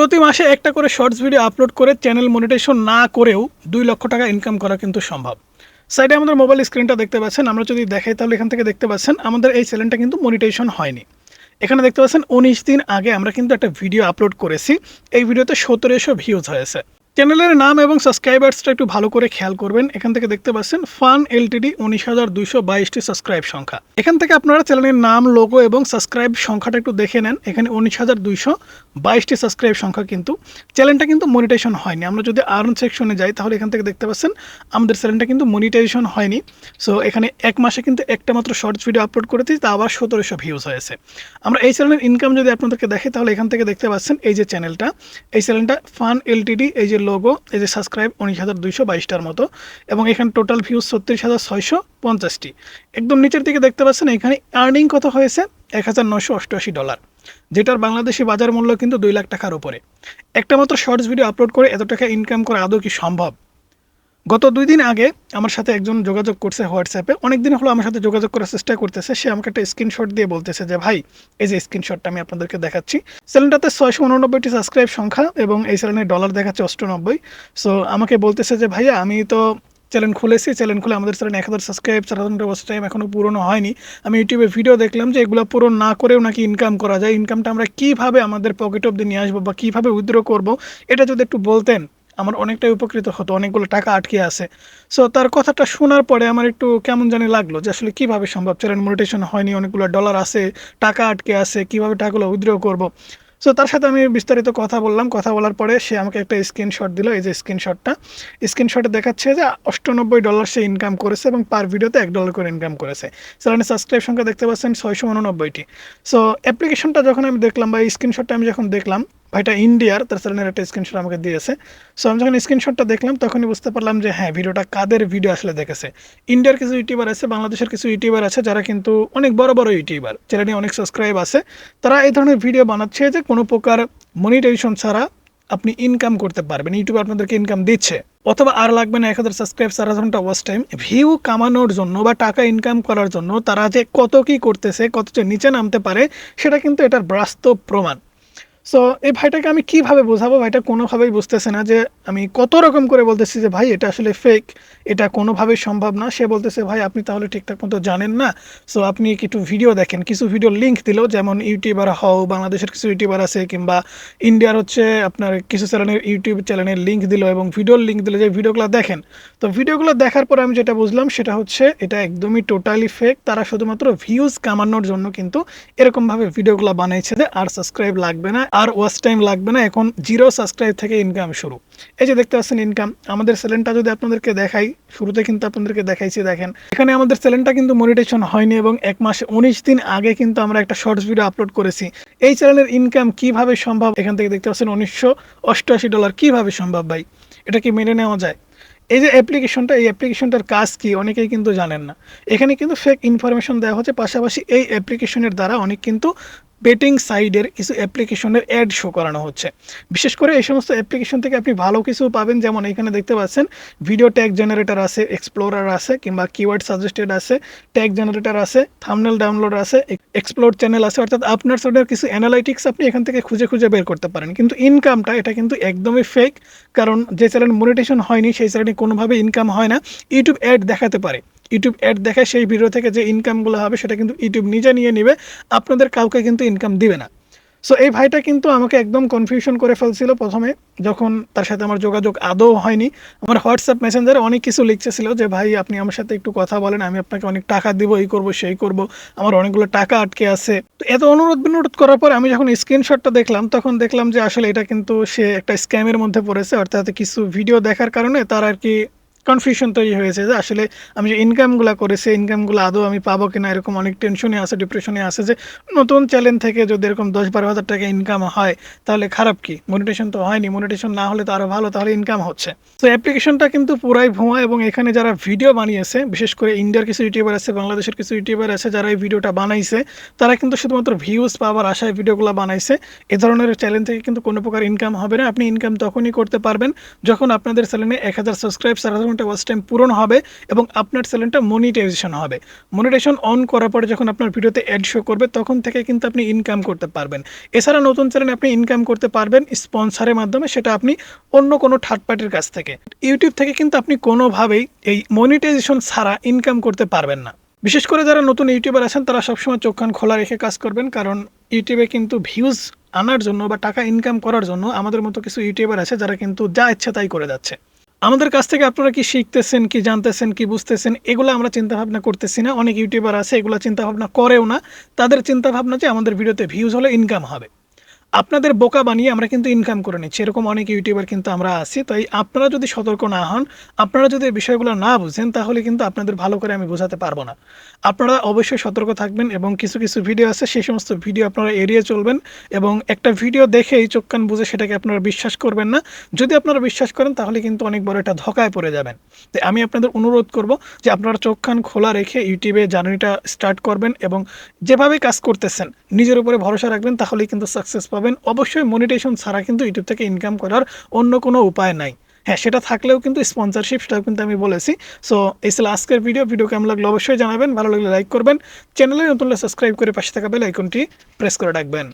প্রতি মাসে একটা করে শর্টস ভিডিও আপলোড করে চ্যানেল মনিটেশন না করেও দুই লক্ষ টাকা ইনকাম করা কিন্তু সম্ভব। সাইডে আমাদের মোবাইল স্ক্রিনটা দেখতে পাচ্ছেন। আমরা যদি দেখাই তাহলে এখান থেকে দেখতে পাচ্ছেন, আমাদের এই চ্যানেলটা কিন্তু মনিটেশন হয়নি। এখানে দেখতে পাচ্ছেন, উনিশ দিন আগে আমরা কিন্তু একটা ভিডিও আপলোড করেছি। এই ভিডিওতে সতেরোশো ভিউজ হয়েছে। চ্যানেলের নাম এবং সাবস্ক্রাইবার্সটা একটু ভালো করে খেয়াল করবেন। এখান থেকে দেখতে পাচ্ছেন ফান এলটিডি উনিশ হাজার দুইশো বাইশটি সাবস্ক্রাইব সংখ্যা। এখান থেকে আপনারা চ্যানেলের নাম লোগো এবং সাবস্ক্রাইব সংখ্যাটা একটু দেখে নেন। এখানে উনিশ হাজার দুইশো বাইশটি সাবস্ক্রাইব সংখ্যা কিন্তু। চ্যানেলটা কিন্তু মনিটাইজেশন হয়নি। আমরা যদি আর্ন সেকশনে যাই, তাহলে এখান থেকে দেখতে পাচ্ছেন আমাদের চ্যানেলটা কিন্তু মনিটাইজেশন হয়নি। সো এখানে এক মাসে কিন্তু একটা মাত্র শর্টস ভিডিও আপলোড করেছি, তা আবার সতেরোশো ভিউজ হয়েছে। আমরা এই চ্যানেলের ইনকাম যদি আপনাদেরকে দেখে, তাহলে এখান থেকে দেখতে পাচ্ছেন এই যে চ্যানেলটা এই চ্যানেলটা ফান এলটিডি এই যে লোগো এই যে সাবস্ক্রাইব উনিশ হাজার দুইশো বাইশটার মতো, এবং এখানে টোটাল ভিউজ ছত্রিশ হাজার ছয়শো পঞ্চাশটি। একদম নিচের দিকে দেখতে পাচ্ছেন, এখানে আর্নিং কত হয়েছে? এক হাজার নশো অষ্টআশি ডলার, যেটার বাংলাদেশি বাজার মূল্য কিন্তু দুই লাখ টাকার উপরে। একটা মাত্র শর্টস ভিডিও আপলোড করে এত টাকা ইনকাম করা আদৌ কি সম্ভব? গত দুই দিন আগে আমার সাথে একজন যোগাযোগ করছে হোয়াটসঅ্যাপে। অনেক দিন হলো আমার সাথে যোগাযোগ করার চেষ্টা করতেছে। সে আমাকে একটা স্ক্রিনশট দিয়ে বলতেছে যে, ভাই, এই যে স্ক্রিনশটটা আমি আপনাদেরকে দেখাচ্ছি। চ্যানেলটাতে ছয়শো উননব্বইটি সাবস্ক্রাইব সংখ্যা এবং এই চ্যানেলে ডলার দেখাচ্ছে অষ্টানব্বই। সো আমাকে বলতেছে যে, ভাইয়া, আমি তো চ্যানেল খুলেছি। চ্যানেল খুলে আমাদের চ্যানেল এক হাজার সাবস্ক্রাইব চার হাজার টাইম এখনও পুরনো হয়নি। আমি ইউটিউবে ভিডিও দেখলাম যে, এগুলো পূরণ না করেও নাকি ইনকাম করা যায়। ইনকামটা আমরা কীভাবে আমাদের পকেট অব্দি নিয়ে আসব বা কীভাবে উইথড্র করব? এটা যদি একটু বলতেন। আমার অনেকটাই উপকৃত হতো, অনেকগুলো টাকা আটকে আছে। সো তার কথাটা শোনার পরে আমার একটু কেমন জানি লাগল যে আসলে কীভাবে সম্ভব? চ্যানেল মনিটেশন হয়নি, অনেকগুলো ডলার আছে, টাকা আটকে আছে, কীভাবে টাকাগুলো উইথড্র করব? সো তার সাথে আমি বিস্তারিত কথা বললাম। কথা বলার পরে সে আমাকে একটা স্ক্রিনশট দিল। এই যে স্ক্রিনশটটা স্ক্রিনশটে দেখাচ্ছে যে অষ্টানব্বই ডলার সে ইনকাম করেছে এবং পার ভিডিওতে এক ডলার করে ইনকাম করেছে। চ্যানেলের সাবস্ক্রাইব সংখ্যা দেখতে পাচ্ছেন ছয়শো উননব্বইটি। সো অ্যাপ্লিকেশনটা যখন আমি দেখলাম বা এই স্ক্রিনশটটা আমি যখন দেখলাম ভাইটা ইন্ডিয়ার, তার চ্যানেলের একটা স্ক্রিনশট আমাকে দিয়েছে। সো আমি যখন স্ক্রিনশটটা দেখলাম, তখনই বুঝতে পারলাম যে হ্যাঁ ভিডিওটা কাদের ভিডিও আসলে দেখেছে? ইন্ডিয়ার কিছু ইউটিউবার আছে, বাংলাদেশের কিছু ইউটিউবার আছে, যারা কিন্তু অনেক বড় বড় ইউটিউবার চ্যানেলে অনেক সাবস্ক্রাইব আছে। তারা এই ধরনের ভিডিও বানাচ্ছে যে, কোনো প্রকার মনিটাইজেশন ছাড়া আপনি ইনকাম করতে পারবেন। ইউটিউবে আপনাদেরকে ইনকাম দিচ্ছে। অথবা আর লাগবে না, এক হাজার সাবস্ক্রাইব চার হাজারটা ওয়াচ টাইম ভিউ কামানোর জন্য বা টাকা ইনকাম করার জন্য তারা যে কত কি করতেছে, কত যে নিচে নামতে পারে, সেটা কিন্তু এটার বাস্তব প্রমাণ। সো এই ভাইটাকে আমি কীভাবে বোঝাবো? ভাইটা কোনোভাবেই বুঝতেছে না যে আমি কত রকম করে বলতেছি যে, ভাই, এটা আসলে ফেক এটা কোনোভাবেই সম্ভব না। সে বলতেছে, ভাই, আপনি তাহলে ঠিকঠাক মতো জানেন না। সো আপনি কিছু ভিডিও দেখেন। কিছু ভিডিও লিঙ্ক দিল, যেমন ইউটিউবার হও, বাংলাদেশের কিছু ইউটিউবার আছে, কিংবা ইন্ডিয়ার হচ্ছে আপনার কিছু চ্যানেলের ইউটিউব চ্যানেলের লিঙ্ক দিল এবং ভিডিওর লিঙ্ক দিল যে ভিডিওগুলো দেখেন। তো ভিডিওগুলো দেখার পর আমি যেটা বুঝলাম, সেটা হচ্ছে এটা একদমই টোটালি ফেক তারা শুধুমাত্র ভিউজ কামানোর জন্য কিন্তু এরকমভাবে ভিডিওগুলো বানাইছে যে, আর সাবস্ক্রাইব লাগবে না। আর ওয়াচ টাইম লাগবে না। এখন জিরো সাবস্ক্রাইব থেকে ইনকাম শুরু। এই যে দেখতে পাচ্ছেন ইনকাম আমাদের চ্যানেলটা যদি আপনাদেরকে দেখাই, শুরুতে কিন্তু আপনাদেরকে দেখাইছি, দেখেন। এখানে আমাদের চ্যানেলটা কিন্তু মনিটেশন হয়নি এবং এক মাসে উনিশ দিন আগে কিন্তু আমরা একটা শর্টস ভিডিও আপলোড করেছি। এই চ্যানেলের ইনকাম কীভাবে সম্ভব? এখান থেকে দেখতে পাচ্ছেন উনিশশো অষ্টআশি ডলার কীভাবে সম্ভব ভাই? এটা কি মেনে নেওয়া যায়? এই যে অ্যাপ্লিকেশনটা এই অ্যাপ্লিকেশনটার কাজ কি? অনেকেই কিন্তু জানেন না। এখানে কিন্তু ফেক ইনফরমেশন দেওয়া হচ্ছে। পাশাপাশি এই অ্যাপ্লিকেশনের দ্বারা অনেক কিন্তু বেটিং সাইডের কিছু অ্যাপ্লিকেশনের অ্যাড শো করানো হচ্ছে। বিশেষ করে এই সমস্ত অ্যাপ্লিকেশন থেকে আপনি ভালো কিছু পাবেন, যেমন এখানে দেখতে পাচ্ছেন ভিডিও ট্যাগ জেনারেটর আছে এক্সপ্লোরার আছে, কিংবা কিওয়ার্ড সাজেস্টেড আছে ট্যাগ জেনারেটর আছে থামনেল ডাউনলোড আছে এক্সপ্লোর চ্যানেল আছে, অর্থাৎ আপনার সাইডের কিছু অ্যানালাইটিক্স আপনি এখান থেকে খুঁজে খুঁজে বের করতে পারেন। কিন্তু ইনকামটা এটা কিন্তু একদমই ফেক কারণ যে চ্যানেল মনিটেশন হয়নি, সেই চ্যানেলে কোনোভাবে ইনকাম হয় না ইউটিউব অ্যাড দেখাতে পারে। ইউটিউব অ্যাড দেখায় সেই ভিডিও থেকে যে ইনকামগুলো হবে সেটা কিন্তু ইউটিউব নিজে নিয়ে নেবে, আপনাদের কাউকে কিন্তু ইনকাম দিবে না। সো এই ভাইটা কিন্তু আমাকে একদম কনফিউশন করে ফেলছিল প্রথমে, যখন তার সাথে আমার যোগাযোগ আদৌ হয়নি। আমার হোয়াটসঅ্যাপ মেসেঞ্জারে অনেক কিছু লিখতেছিল যে, ভাই, আপনি আমার সাথে একটু কথা বলেন, আমি আপনাকে অনেক টাকা দিব, এই করব, সেই করব, আমার অনেকগুলো টাকা আটকে আছে। তো এত অনুরোধ বিনোরোধ করার পর আমি যখন স্ক্রিনশটটা দেখলাম, তখন দেখলাম যে আসলে এটা কিন্তু সে একটা স্ক্যামের মধ্যে পড়েছে, অর্থাৎ কিছু ভিডিও দেখার কারণে তার আর কি কনফিউশন তৈরি হয়েছে যে আসলে আমি যে ইনকামগুলো করেছি ইনকামগুলো আদৌ আমি পাবো কিনা এরকম অনেক টেনশনে আছে ডিপ্রেশনে আছে যে নতুন চ্যানেল থেকে যদি এরকম দশ বারো হাজার টাকা ইনকাম হয়, তাহলে খারাপ কি? মনিটেশন তো হয়নি মনিটেশন না হলে তো আরও ভালো, তাহলে ইনকাম হচ্ছে। তো অ্যাপ্লিকেশনটা কিন্তু পুরাই ভুয়া এবং এখানে যারা ভিডিও বানিয়েছে, বিশেষ করে ইন্ডিয়ার কিছু ইউটিউবার আছে, বাংলাদেশের কিছু ইউটিউবার আছে যারা এই ভিডিওটা বানাইছে, তারা কিন্তু শুধুমাত্র ভিউজ পাওয়ার আশায় ভিডিওগুলো বানাইছে। এ ধরনের চ্যানেল থেকে কিন্তু কোনো প্রকার ইনকাম হবে না। আপনি ইনকাম তখনই করতে পারবেন যখন আপনাদের চ্যানেলে এক হাজার সাবস্ক্রাইব চার হাজার ঘণ্টা ওয়াচ টাইম পূরণ হবে এবং আপনার চ্যানেলটা মনিটাইজেশন হবে। মনিটাইজেশন অন করার পরে যখন আপনার ভিডিওতে অ্যাড শো করবে, তখন থেকে কিন্তু আপনি ইনকাম করতে পারবেন। এছাড়া নতুন চ্যানেলে আপনি ইনকাম করতে পারবেন স্পন্সারের মাধ্যমে, সেটা আপনি অন্য কোনো থার্ড পার্টির কাছ থেকে। ইউটিউব থেকে কিন্তু আপনি কোনোভাবেই এই মনিটাইজেশন ছাড়া ইনকাম করতে পারবেন না। বিশেষ করে যারা নতুন ইউটিউবার আছেন, তারা সবসময় চোখ কান খোলা রেখে কাজ করবেন, কারণ ইউটিউবে কিন্তু ভিউজ আনার জন্য বা টাকা ইনকাম করার জন্য আমাদের মতো কিছু ইউটিউবার আছে, যারা কিন্তু যা ইচ্ছে তাই করে যাচ্ছে। আমাদের কাছ থেকে আপনারা কি শিখতেছেন, কি জানতেছেন, কি বুঝতেছেন, এগুলো আমরা চিন্তাভাবনা করতেছি না। অনেক ইউটিউবার আছে, এগুলো চিন্তাভাবনা করেও না। তাদের চিন্তাভাবনা যে আমাদের ভিডিওতে ভিউজ হলে ইনকাম হবে। আপনাদের বোকা বানিয়ে আমরা কিন্তু ইনকাম করে নিচ্ছি। এরকম অনেক ইউটিউবার কিন্তু আমরা আছি। তাই আপনারা যদি সতর্ক না হন, আপনারা যদি এই বিষয়গুলো না বুঝেন, তাহলে কিন্তু আপনাদের ভালো করে আমি বোঝাতে পারব না। আপনারা অবশ্যই সতর্ক থাকবেন এবং কিছু কিছু ভিডিও আছে, সেই সমস্ত ভিডিও আপনারা এড়িয়ে চলবেন এবং একটা ভিডিও দেখেই চোখ, কান বুঝে সেটাকে আপনারা বিশ্বাস করবেন না। যদি আপনারা বিশ্বাস করেন, তাহলে কিন্তু অনেক বড় একটা ধকায় পড়ে যাবেন। তাই আমি আপনাদের অনুরোধ করব যে আপনারা চোখ, কান খোলা রেখে ইউটিউবে জার্নিটা স্টার্ট করবেন এবং যেভাবে কাজ করতেছেন, নিজের উপরে ভরসা রাখবেন, তাহলেই কিন্তু সাকসেস পাবেন। অবশ্যই মনিটেশন ছাড়া কিন্তু ইউটিউব থেকে ইনকাম করার অন্য কোনো উপায় নাই। হ্যাঁ সেটা থাকলেও কিন্তু স্পন্সারশিপ সেটাও কিন্তু আমি বলেছি। সো এই ছিল আজকের ভিডিও ভিডিও কেমন লাগল অবশ্যই জানাবেন। ভালো লাগলে লাইক করবেন। চ্যানেলে নতুন সাবস্ক্রাইব করে পাশে থাকা বেল আইকনটি প্রেস করে রাখবেন।